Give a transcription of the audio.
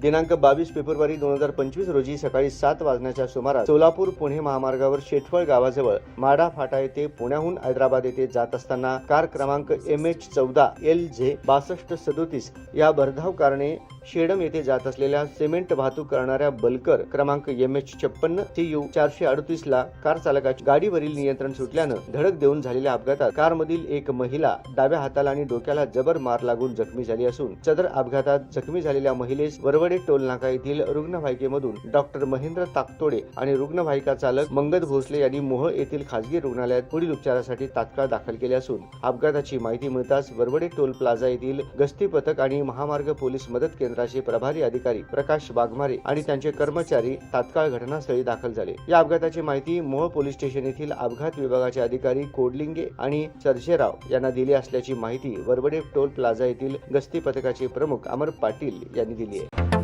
दिनांक बावीस फेब्रुवारी दोन हजार पंचवीस रोजी सकाळी सात वाजण्याच्या सुमारास सोलापूर पुणे महामार्गावर शेटफळ गावाजवळ माडा फाटा येथे पुण्याहून हैदराबाद येथे जात असताना कार क्रमांक एम एच चौदा एल झे बासष्ट सदोतीस या भरधाव कारणे शेडम येथे जात असलेल्या सिमेंट वाहतूक करणाऱ्या बलकर क्रमांक एम एच छप्पन्न सी यू चारशे अडतीस ला कार चालकाची गाडीवरील नियंत्रण सुटल्यानं धडक देऊन झालेल्या अपघातात कारमधील एक महिला डाव्या हाताला आणि डोक्याला जबर मार लागून जखमी झाली असून सदर अपघातात जखमी झालेल्या महिलेस वरवडे टोल टोलनाका येथील रुग्णवाहिकेमधून डॉक्टर महेंद्र ताकतोडे आणि रुग्णवाहिका चालक मंगत भोसले यांनी मोह येथील खासगी रुग्णालयात पुढील उपचारासाठी तात्काळ दाखल केले असून अपघाताची माहिती मिळताच वरवडे टोल प्लाझा येथील गस्ती पथक आणि महामार्ग पोलीस मदत केंद्राचे प्रभारी अधिकारी प्रकाश वाघमारे आणि त्यांचे कर्मचारी तात्काळ घटनास्थळी दाखल झाले. या अपघाताची माहिती मोह पोलीस स्टेशन येथील अपघात विभागाचे अधिकारी कोडलिंगे आणि सरशेराव यांना दिली असल्याची माहिती वरवडे टोल प्लाझा येथील गस्ती पथकाचे प्रमुख अमर पाटील यांनी दिली आहे.